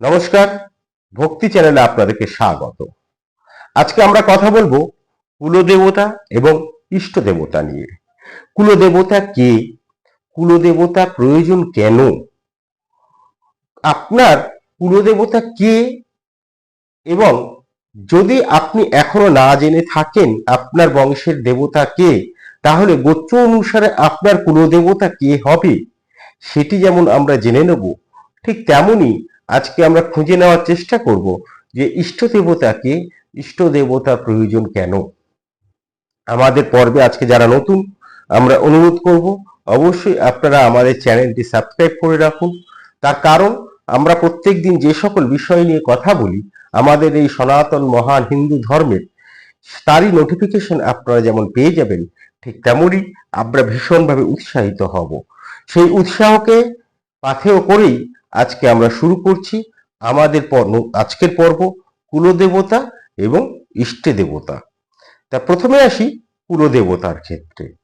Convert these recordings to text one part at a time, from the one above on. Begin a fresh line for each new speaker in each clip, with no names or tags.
নমস্কার, ভক্তি চ্যানেলে আপনাদেরকে স্বাগত। আজকে আমরা কথা বলব কুলদেবতা এবং ইষ্ট দেবতা নিয়ে। কুলদেবতা কে? কুলদেবতা প্রয়োজন কেন? আপনার কুলদেবতা কে? এবং যদি আপনি এখনও না জেনে থাকেন আপনার বংশের দেবতা কে, তাহলে গোত্র অনুসারে আপনার কুলদেবতা কে হবে? সেটি যেমন আমরা জেনে নেব, ঠিক তেমনি আজকে আমরা খুঁজে নেওয়ার চেষ্টা করব যে ইষ্ট দেবতাকে ইষ্ট দেবতার প্রয়োজন কেন? আমাদের পর্বে আজকে যারা নতুন, আমরা অনুরোধ করব অবশ্যই আপনারা আমাদের চ্যানেলটি সাবস্ক্রাইব করে রাখুন। তার কারণ, আমরা প্রত্যেক দিন যে সকল বিষয় নিয়ে কথা বলি, আমাদের এই সনাতন মহান হিন্দু ধর্মের, তারই নোটিফিকেশন আপনারা যেমন পেয়ে যাবেন, ঠিক তেমনই আমরা ভীষণভাবে উৎসাহিত হব। সেই উৎসাহকে পাথেয় করেই আজকে আমরা শুরু করছি আমাদের পর্ব, আজকের পর্ব কুলদেবতা এবং ইষ্টে দেবতা তা প্রথমে আসি কুলদেবতার ক্ষেত্রে।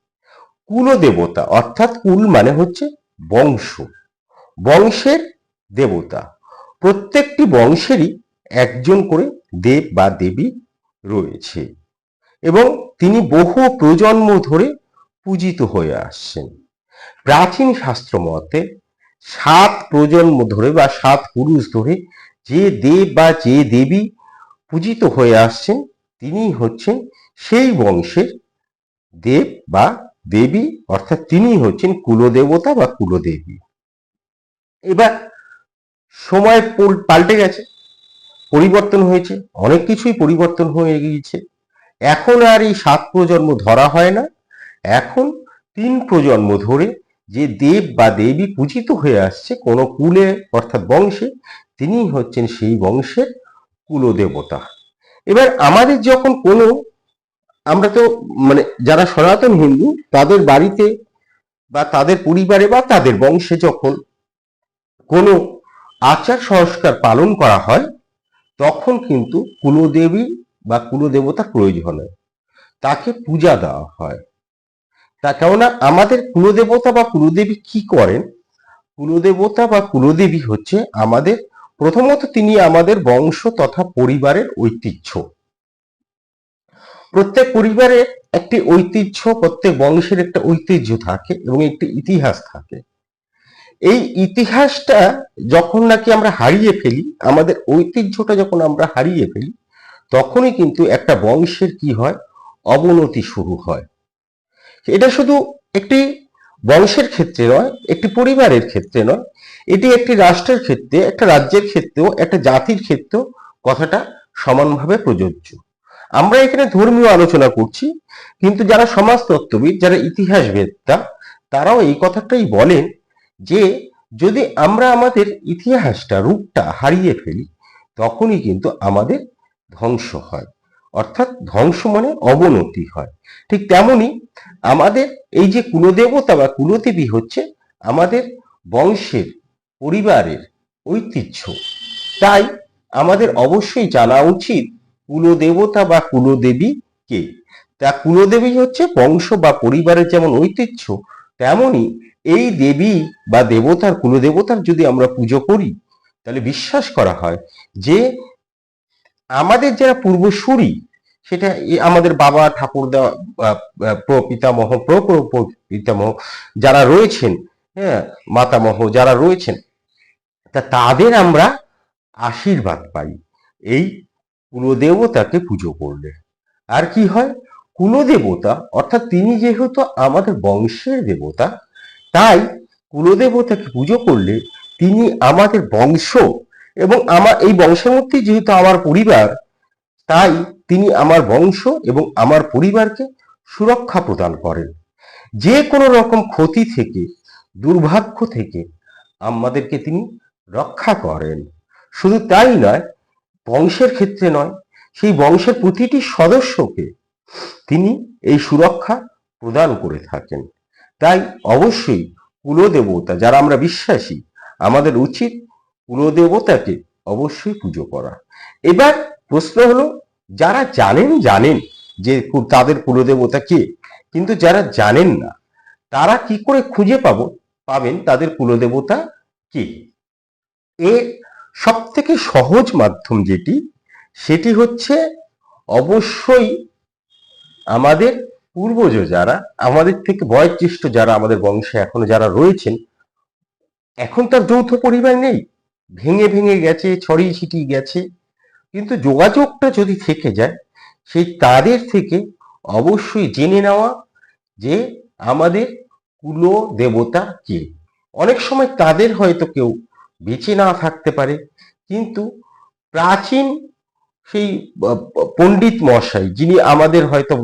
কুলদেবতা অর্থাৎ কুল মানে হচ্ছে বংশ। বংশের দেবতা। প্রত্যেকটি বংশেরই একজন করে দেব বা দেবী রয়েছে এবং তিনি বহু প্রজন্ম ধরে পূজিত হয়ে আসছেন। প্রাচীন শাস্ত্র মতে সাত প্রজন্ম ধরে বা সাত পুরুষ ধরে যে দেব বা যে দেবী পূজিত হয়ে আসছেন, তিনি হচ্ছেন সেই বংশের দেব বা দেবী, অর্থাৎ তিনি হচ্ছেন কুলদেবতা বা কুলদেবী। এবার সময় পল- পাল্টে গেছে, পরিবর্তন হয়েছে, অনেক কিছুই পরিবর্তন হয়ে গিয়েছে। এখন আর এই সাত প্রজন্ম ধরা হয় না। এখন তিন প্রজন্ম ধরে যে দেব বা দেবী পূজিত হয়ে আসছে কোনো কুলে, অর্থাৎ বংশে, তিনি হচ্ছেন সেই বংশের কুলদেবতা। এবার আমাদের যখন কোনো, আমরা তো মানে যারা সনাতন হিন্দু, তাদের বাড়িতে বা তাদের পরিবারে বা তাদের বংশে যখন কোনো আচার সংস্কার পালন করা হয়, তখন কিন্তু কুলদেবী বা কুলদেবতার প্রয়োজন হয়। তাকে পূজা দেওয়া হয়। তা কেননা আমাদের কুলদেবতা বা কুলদেবী কি করেন? কুলদেবতা বা কুলদেবী হচ্ছে আমাদের, প্রথমত তিনি আমাদের বংশ তথা পরিবারের ঐতিহ্য। প্রত্যেক পরিবারের একটি ঐতিহ্য, প্রত্যেক বংশের একটা ঐতিহ্য থাকে এবং একটি ইতিহাস থাকে। এই ইতিহাসটা যখন নাকি আমরা হারিয়ে ফেলি, আমাদের ঐতিহ্যটা যখন আমরা হারিয়ে ফেলি, তখনই কিন্তু একটা বংশের কি হয়? অবনতি শুরু হয়। এটা শুধু একটি বংশের ক্ষেত্রে নয়, একটি পরিবারের ক্ষেত্রে নয়, এটি একটি রাষ্ট্রের ক্ষেত্রে, একটা রাজ্যের ক্ষেত্রেও, একটা জাতির ক্ষেত্রেও কথাটা সমানভাবে প্রযোজ্য। আমরা এখানে ধর্মীয় আলোচনা করছি, কিন্তু যারা সমাজতত্ত্ববিদ, যারা ইতিহাসবেত্তা তারাও এই কথাটাই বলেন যে, যদি আমরা আমাদের ইতিহাসটা, রূপটা হারিয়ে ফেলি, তখনই কিন্তু আমাদের ধ্বংস হয়। অর্থাৎ ধ্বংস মানে অবনতি হয়। ঠিক তেমনি আমাদের এই যে কুলদেবতা বা কুলদেবী হচ্ছে আমাদের বংশের, পরিবারের ঐতিহ্য। তাই আমাদের অবশ্যই জানা উচিত কুলদেবতা বা কুলদেবী কে। তা কুলদেবী হচ্ছে বংশ বা পরিবারের যেমন ঐতিহ্য, তেমনি এই দেবী বা দেবতার, কুলদেবতার যদি আমরা পুজো করি, তাহলে বিশ্বাস করা হয় যে আমাদের যারা পূর্বসূরি, সেটা আমাদের বাবা ঠাকুরদা প্রপিতামহ পিতামহ যারা রয়েছেন হ্যাঁ মাতামহ যারা রয়েছেন, তা তাদের আমরা আশীর্বাদ পাই। এই কুলদেবতাকে পুজো করলে। আর কি হয়? কুলদেবতা, অর্থাৎ তিনি যেহেতু আমাদের বংশের দেবতা, তাই কুলদেবতাকে পুজো করলে তিনি আমাদের বংশ এবং আমার, এই বংশের মধ্যে যেহেতু আমার পরিবার, তাই তিনি আমার বংশ এবং আমার পরিবারকে সুরক্ষা প্রদান করেন। যে কোনো রকম ক্ষতি থেকে, দুর্ভাগ্য থেকে আমাদেরকে তিনি রক্ষা করেন। শুধু তাই নয়, বংশের ক্ষেত্রে নয়, সেই বংশের প্রতিটি সদস্যকে তিনি এই সুরক্ষা প্রদান করে থাকেন। তাই অবশ্যই কুলদেবতা, যারা আমরা বিশ্বাসী, আমাদের উচিত কুলদেবতাকে অবশ্যই পুজো করা। এবার প্রশ্ন হলো, যারা জানেন জানেন যে তাদের কুলদেবতা কে, কিন্তু যারা জানেন না, তারা কি করে খুঁজে পাবো, পাবেন তাদের কুলদেবতা কে? এর সব থেকে সহজ মাধ্যম যেটি, সেটি হচ্ছে অবশ্যই আমাদের পূর্বজ যারা, আমাদের থেকে বয়োজ্যেষ্ঠ যারা, আমাদের বংশে এখনও যারা রয়েছেন এখন তার যৌথ পরিবার নেই। ভেঙে ভেঙে গেছে, ছড়িয়ে ছিটিয়ে গেছে। কিন্তু যোগাযোগটা যদি থেকে যায়, সেই তাদের থেকে অবশ্যই জেনে নেওয়া যে আমাদের কুল দেবতা কে। অনেক সময় তাদের হয়তো কেউ বেঁচে না থাকতে পারে, কিন্তু প্রাচীন সেই পণ্ডিত মশাই যিনি আমাদের হয়তো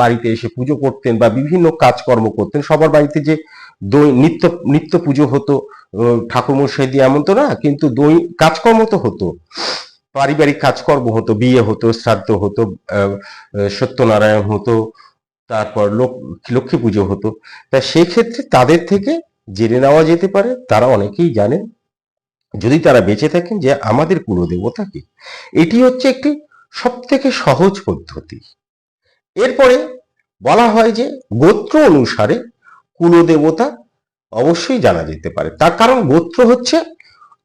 বাড়িতে এসে পুজো করতেন বা বিভিন্ন কাজকর্ম করতেন, সবার বাড়িতে যে নিত্য নিত্য পুজো হতো ঠাকুর মশাই দিয়ে এমন তো না, কিন্তু দই কাজকর্ম তো হতো। পারিবারিক কাজকর্ম হতো, বিয়ে হতো, শ্রাদ্ধ হতো সত্যনারায়ণ হতো, তারপর লোক, লক্ষ্মী পুজো হতো। তা সেক্ষেত্রে তাদের থেকে জেনে নেওয়া যেতে পারে, তারা অনেকেই জানেন। যদি তারা বেঁচে থাকেন যে আমাদের কুলদেবতা কি, এটি হচ্ছে একটি সব থেকে সহজ পদ্ধতি। এরপরে বলা হয় যে গোত্র অনুসারে কুলদেবতা অবশ্যই জানা যেতে পারে। তার কারণ গোত্র হচ্ছে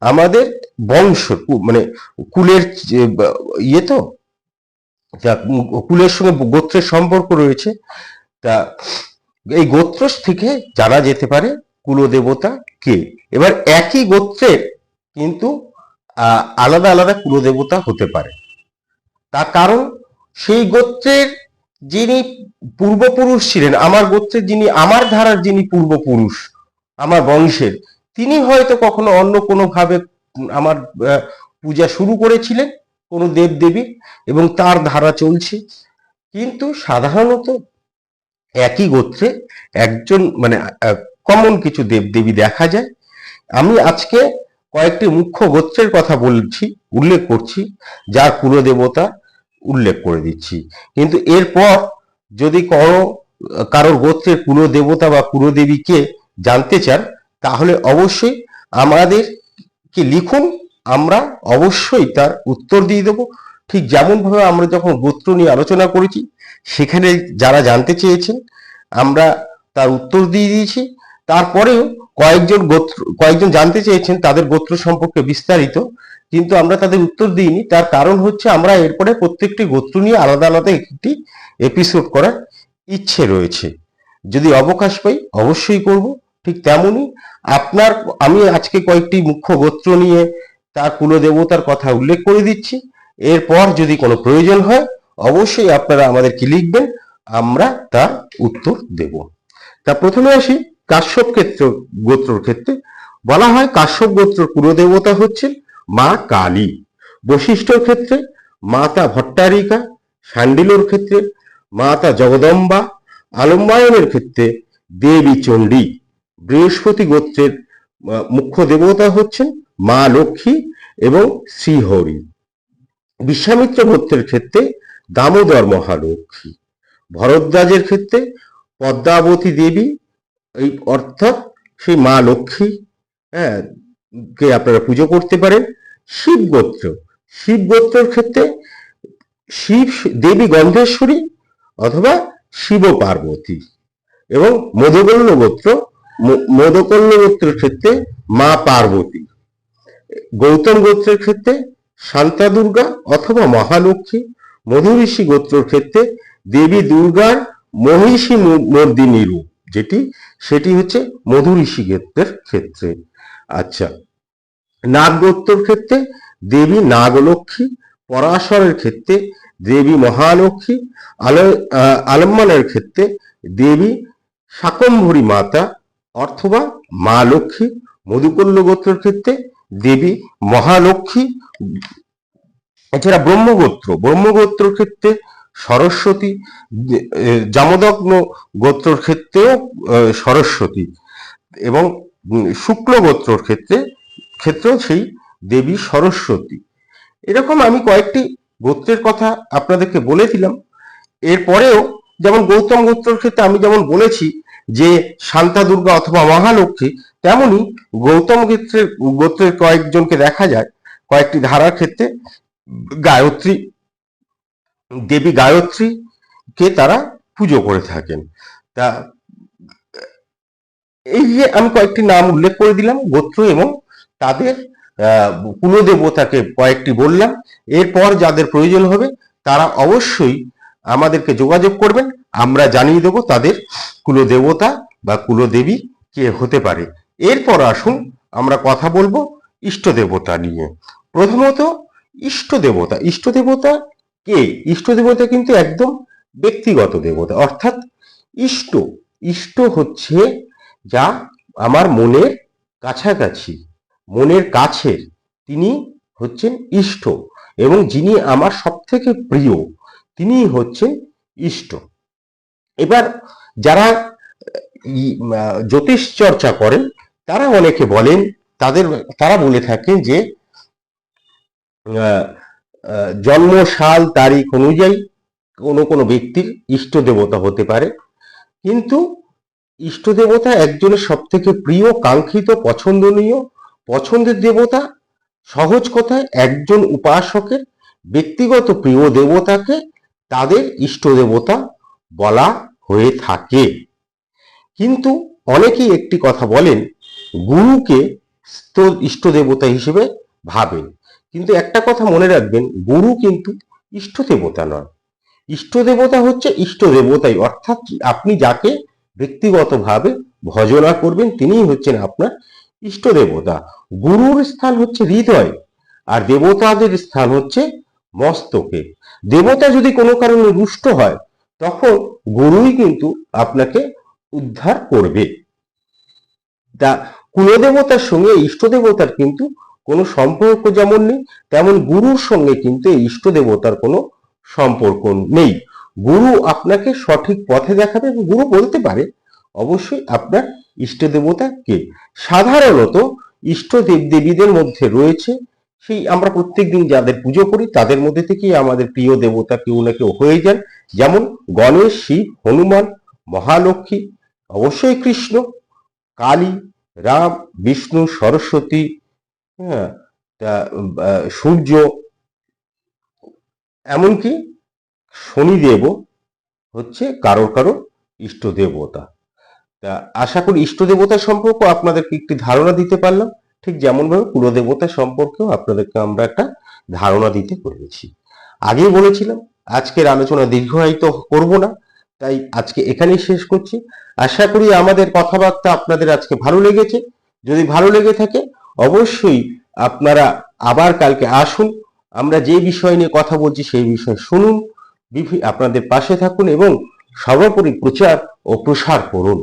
আমাদের বংশ মানে কুলের ইয়ে তো? কুলের সঙ্গে গোত্রের সম্পর্ক রয়েছে। তা এই গোত্র থেকে জানা যেতে পারে কুলদেবতা কে। এবার একই গোত্রের কিন্তু আলাদা আলাদা কুলদেবতা হতে পারে। তার কারণ সেই গোত্রের যিনি পূর্বপুরুষ ছিলেন, আমার গোত্রের যিনি, আমার ধারার যিনি পূর্বপুরুষ, আমার বংশের, তিনি হয়তো কখনো অন্য কোনো ভাবে আমার পূজা শুরু করেছিলেন, কোনো দেব দেবী এবং তার ধারা চলছে। কিন্তু সাধারণত একই গোত্রে একজন মানে কমন কিছু দেবদেবী দেখা যায়। আমি আজকে কয়েকটি মুখ্য গোত্রের কথা বলছি, উল্লেখ করছি, যার কুলদেবতা উল্লেখ করে দিচ্ছি। কিন্তু এরপর যদি কোনো, কারোর গোত্রের কুলদেবতা বা কুলদেবীকে জানতে চান, তাহলে অবশ্যই আমাদেরকে লিখুন, আমরা অবশ্যই তার উত্তর দিয়ে দেবো। ঠিক যেমন ভাবে আমরা যখন গোত্র নিয়ে আলোচনা করেছি, সেখানে যারা জানতে চেয়েছেন, আমরা তার উত্তর দিয়ে দিয়েছি। তারপরেও কয়েকজন গোত্র, কয়েকজন জানতে চেয়েছেন, তাদের গোত্র সম্পর্কে বিস্তারিত। কিন্তু আমরা তাদের উত্তর দিইনি। তার কারণ হচ্ছে আমরা এরপরে প্রত্যেকটি গোত্র নিয়ে আলাদা আলাদা একটি এপিসোড করার ইচ্ছে রয়েছে। যদি অবকাশ পাই, অবশ্যই করব। ঠিক তেমনই আপনার, আমি আজকে কয়েকটি মুখ্য গোত্র নিয়ে তার কুলদেবতার কথা উল্লেখ করে দিচ্ছি। এরপর যদি কোনো প্রয়োজন হয়, অবশ্যই আপনারা আমাদেরকে লিখবেন। আমরা তার উত্তর দেব। তা প্রথমে আসি কাশ্যপ ক্ষেত্র, গোত্রর ক্ষেত্রে। বলা হয় কাশ্যপ গোত্র কুলদেবতা হচ্ছেন মা কালী। বৈশিষ্ট্যর ক্ষেত্রে মাতা ভট্টারিকা শান্ডিলোর ক্ষেত্রে মাতা জগদম্বা, আলম্বায়নের ক্ষেত্রে দেবী চণ্ডী। বৃহস্পতি গোত্রের মুখ্য দেবতা হচ্ছেন মা লক্ষ্মী এবং শ্রীহরি। বিশ্বামিত্র গোত্রের ক্ষেত্রে দামোদর মহালক্ষ্মী। ভরদ্বাজের ক্ষেত্রে পদ্মাবতী দেবী, এই অর্থাৎ সেই মা লক্ষ্মী হ্যাঁ কে আপনারা পুজো করতে পারেন? শিব গোত্র শিব গোত্রের ক্ষেত্রে শিব, দেবী গন্ধেশ্বরী অথবা শিব পার্বতী এবং মধুকল্য গোত্র, ম- মধুকল্য গোত্রের ক্ষেত্রে মা পার্বতী। গৌতম গোত্রের ক্ষেত্রে শান্তা দুর্গা অথবা মহালক্ষ্মী। মধুঋষি গোত্রের ক্ষেত্রে দেবী দুর্গার মহিষী মর্দিনী রূপ যেটি, সেটি হচ্ছে মধুঋষি গোত্রের ক্ষেত্রে। আচ্ছা নাগ গোত্রের ক্ষেত্রে দেবী নাগলক্ষ্মী পরাশরের ক্ষেত্রে দেবী মহালক্ষ্মী আল আহ, ক্ষেত্রে দেবী শাকম্ভরী মাতা অথবা মা লক্ষ্মী মধুকল্য গোত্রের ক্ষেত্রে দেবী মহালক্ষ্মী এছাড়া ব্রহ্মগোত্র ব্রহ্মগোত্রের ক্ষেত্রে সরস্বতী জামদগ্ন গোত্রের ক্ষেত্রেও সরস্বতী এবং শুক্ল গোত্রর ক্ষেত্রে ক্ষেত্রেও সেই দেবী সরস্বতী। এরকম আমি কয়েকটি গোত্রের কথা আপনাদেরকে বলেছিলাম। এরপরেও যেমন গৌতম গোত্রের ক্ষেত্রে আমি যেমন বলেছি যে শান্তা দুর্গা অথবা মহালক্ষ্মী, তেমনি গৌতম গোত্রের গোত্রের কয়েকজনকে দেখা যায়। কয়েকটি ধারার ক্ষেত্রে গায়ত্রী, দেবী গায়ত্রী কে তারা পুজো করে থাকেন। তা, এই যে আমি কয়েকটি নাম উল্লেখ করে দিলাম, গোত্র এবং তাদের কুলদেবতাকে কয়েকটি বললাম। এরপর যাদের প্রয়োজন হবে, তারা অবশ্যই আমাদেরকে যোগাযোগ করবেন। আমরা জানিয়ে দেব তাদের কুলদেবতা বা কুলদেবী কে হতে পারে। এরপর আসুন আমরা কথা বলব ইষ্ট দেবতা নিয়ে। প্রথমত ইষ্ট দেবতা ইষ্ট দেবতা কে? ইষ্ট দেবতা কিন্তু একদম ব্যক্তিগত দেবতা। অর্থাৎ ইষ্ট। ইষ্ট হচ্ছে যা আমার মনের কাছাকাছি। মনের কাছের, তিনি হচ্ছেন ইষ্ট এবং যিনি আমার সব থেকে প্রিয়, তিনি হচ্ছেন ইষ্ট। এবার যারা জ্যোতিষ চর্চা করেন, তারা অনেকে বলেন, তাদের, তারা বলে থাকেন যে জন্ম সাল তারিখ অনুযায়ী কোনো কোনো ব্যক্তির ইষ্ট দেবতা হতে পারে। কিন্তু ইষ্ট দেবতা একজনের সব থেকে প্রিয়, কাঙ্ক্ষিত, পছন্দনীয় পছন্দের দেবতা, সহজ কথায় একজন উপাসকের ব্যক্তিগত প্রিয় দেবতাকে তাদের ইষ্ট দেবতা বলা হয়ে থাকে। কিন্তু অনেকেই একটি কথা বলেন, গুরুকে ইষ্ট দেবতা হিসেবে ভাবেন। কিন্তু একটা কথা মনে রাখবেন, গুরু কিন্তু ইষ্ট দেবতা নয়। ইষ্ট দেবতা হচ্ছে ইষ্ট দেবতাই, অর্থাৎ আপনি যাকে ব্যক্তিগতভাবে ভজনা করবেন, তিনিই হচ্ছেন আপনার ইষ্ট দেবতা। গুরুর স্থান হচ্ছে হৃদয়, আর দেবতাদের স্থান হচ্ছে মস্তকে। দেবতা যদি কোনো কারণে রুষ্ট হয়, তখন গুরুই কিন্তু আপনাকে উদ্ধার করবে। তা কুলদেবতার সঙ্গে ইষ্ট দেবতার কিন্তু কোনো সম্পর্ক যেমন নেই, তেমন গুরুর সঙ্গে কিন্তু এই ইষ্ট দেবতার কোনো সম্পর্ক নেই। গুরু আপনাকে সঠিক পথে দেখাবে গুরু বলতে পারে, অবশ্যই আপনার ইষ্ট দেবতা কে সাধারণত ইষ্ট দেব দেবীদের মধ্যে রয়েছে। সেই আমরা প্রত্যেকদিন যাদের পুজো করি, তাদের মধ্যে থেকেই আমাদের প্রিয় দেবতা কেউ না কেউ হয়ে যান। যেমন গণেশ, শিব, হনুমান, মহালক্ষ্মী, অবশ্যই কৃষ্ণ, কালী, রাম, বিষ্ণু, সরস্বতী হ্যাঁ সূর্য, এমনকি শনিদেবও হচ্ছে কারও কারও ইষ্ট দেবতা। তা আশা করি ইষ্ট দেবতা সম্পর্কে আপনাদেরকে একটি ধারণা দিতে পারলাম। ঠিক যেমনভাবে কুলদেবতা সম্পর্কেও আপনাদেরকে আমরা একটা ধারণা দিতে পেরেছি। আগেই বলেছিলাম, আজকের আলোচনা দীর্ঘায়িত করব না, তাই আজকে এখানেই শেষ করছি। আশা করি আমাদের কথাবার্তা আপনাদের আজকে ভালো লেগেছে। যদি ভালো লেগে থাকে, অবশ্যই আপনারা আবার কালকে আসুন। আমরা যে বিষয় নিয়ে কথা বলছি সেই বিষয় শুনুন। আপনাদের পাশে থাকুন এবং সর্বোপরি প্রচার ও প্রসার করুন।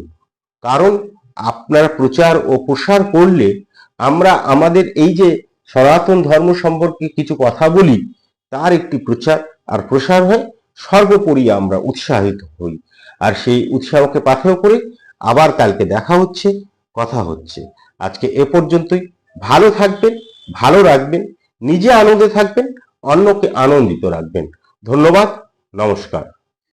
কারণ আপনারা প্রচার ও প্রসার করলে আমরা আমাদের এই যে সনাতন ধর্ম সম্পর্কে কিছু কথা বলি, তার একটি প্রচার আর প্রসার হয়, সর্বোপরি আমরা উৎসাহিত হই। আর সেই উৎসাহকে পাথেয় করে আবার কালকে দেখা হচ্ছে, কথা হচ্ছে। আজকে এ পর্যন্তই। ভালো থাকবেন, ভালো রাখবেন, নিজে আনন্দে থাকবেন, অন্যকে আনন্দিত রাখবেন। ধন্যবাদ, নমস্কার।